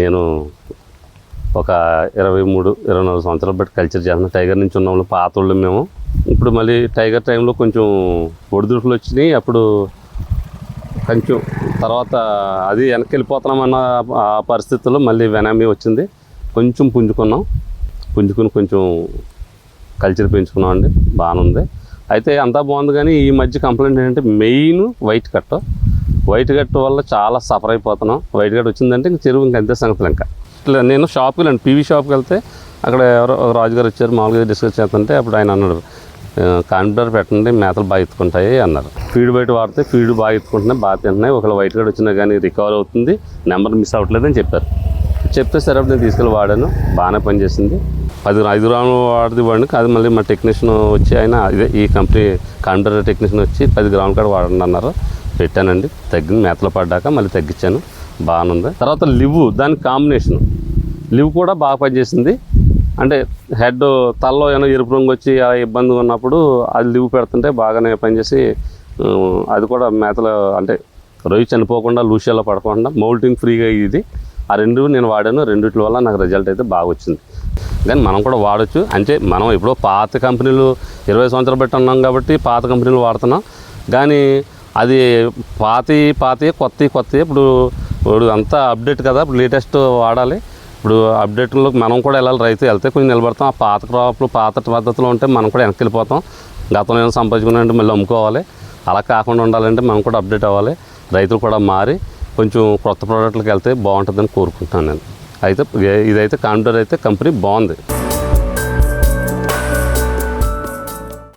నేను ఒక ఇరవై మూడు ఇరవై నాలుగు సంవత్సరాలు బట్టి కల్చర్ చేస్తున్నాను టైగర్ నుంచి ఉన్న వాళ్ళు పాత వాళ్ళు మేము. ఇప్పుడు మళ్ళీ టైగర్ టైంలో కొంచెం ఒడిదుడుకులు వచ్చినాయి. అప్పుడు కొంచెం తర్వాత అది వెనక్కి వెళ్ళిపోతున్నామన్న ఆ పరిస్థితుల్లో మళ్ళీ వెనామీ వచ్చింది. కొంచెం పుంజుకున్నాం. పుంజుకుని కొంచెం కల్చర్ పెంచుకున్నాం అండి. బాగానే ఉంది అయితే అంతా బాగుంది కానీ ఈ మధ్య కంప్లైంట్ ఏంటంటే main white cut white cut వల్ల చాలా సఫర్ అయిపోతున్నాం. వైట్ కట్ వచ్చిందంటే ఇంక చెరువు ఇంక అంతే సంగతులు ఇంకా. ఇట్లా నేను షాప్కి వెళ్ళాను. పీవీ షాప్కి వెళ్తే అక్కడ ఎవరో రాజుగారు వచ్చారు. మామూలుగా డిస్కస్ చేస్తుంటే అప్పుడు ఆయన అన్నాడు కాన్ఫిడర్ పెట్టండి మేతలు బాగా ఎత్తుకుంటాయి అన్నారు. ఫీడ్ బయట వాడితే ఫీడ్ బాగా ఎత్తుకుంటున్నాయి బాగా తింటున్నాయి. ఒకవేళ వైట్ గడ్ వచ్చినా కానీ రికవర్ అవుతుంది. నెంబర్ మిస్ అవ్వట్లేదని చెప్పారు. చెప్తే సరే అప్పుడు నేను తీసుకెళ్ళి వాడాను. బాగానే పనిచేసింది. పది ఐదు గ్రాములు వాడిది వాడిని కాదు మళ్ళీ మా టెక్నీషియన్ వచ్చి ఆయన ఇదే ఈ కంపెనీ కాన్ఫిడర్ టెక్నీషియన్ వచ్చి పది గ్రాముల కాడ వాడండి అన్నారు. పెట్టానండి. తగ్గింది. మేతలు పడ్డాక మళ్ళీ తగ్గించాను. బాగానే ఉంది తర్వాత లివ్ దాని కాంబినేషన్. లివ్ కూడా బాగా పనిచేసింది. అంటే హెడ్ తలలో ఏమైనా ఎరుపు రంగు వచ్చి ఆ ఇబ్బంది ఉన్నప్పుడు అది లివ్ పెడుతుంటే బాగానే పనిచేసి అది కూడా మేతలు అంటే రొయ్యి చనిపోకుండా లూషియాలో పడకుండా మౌల్టింగ్ ఫ్రీగా ఇది. ఆ రెండు నేను వాడాను. రెండిటి వల్ల నాకు రిజల్ట్ అయితే బాగా వచ్చింది. కానీ మనం కూడా వాడచ్చు. అంటే మనం ఎప్పుడో పాత కంపెనీలు ఇరవై సంవత్సరాలు పెట్టి ఉన్నాం కాబట్టి పాత కంపెనీలు వాడుతున్నాం. కానీ అది పాతి పాతి కొత్త కొత్త ఇప్పుడు ఇప్పుడు అంతా అప్డేట్ కదా. ఇప్పుడు లేటెస్ట్ వాడాలి. ఇప్పుడు అప్డేట్లో మనం కూడా వెళ్ళాలి. రైతు వెళ్తే కొంచెం నిలబడతాం. ఆ పాత క్రాప్లు పాత పద్ధతిలో ఉంటే మనం కూడా వెనక్కి వెళ్ళిపోతాం. గతంలో ఏమైనా సంపాదించుకున్నారంటే మళ్ళీ అమ్ముకోవాలి. అలా కాకుండా ఉండాలంటే మనం కూడా అప్డేట్ అవ్వాలి. రైతులు కూడా మారి కొంచెం కొత్త ప్రోడక్ట్లకు వెళ్తే బాగుంటుందని కోరుకుంటున్నాను నేను. అయితే ఇదైతే కాంప్యూటర్ అయితే కంపెనీ బాగుంది.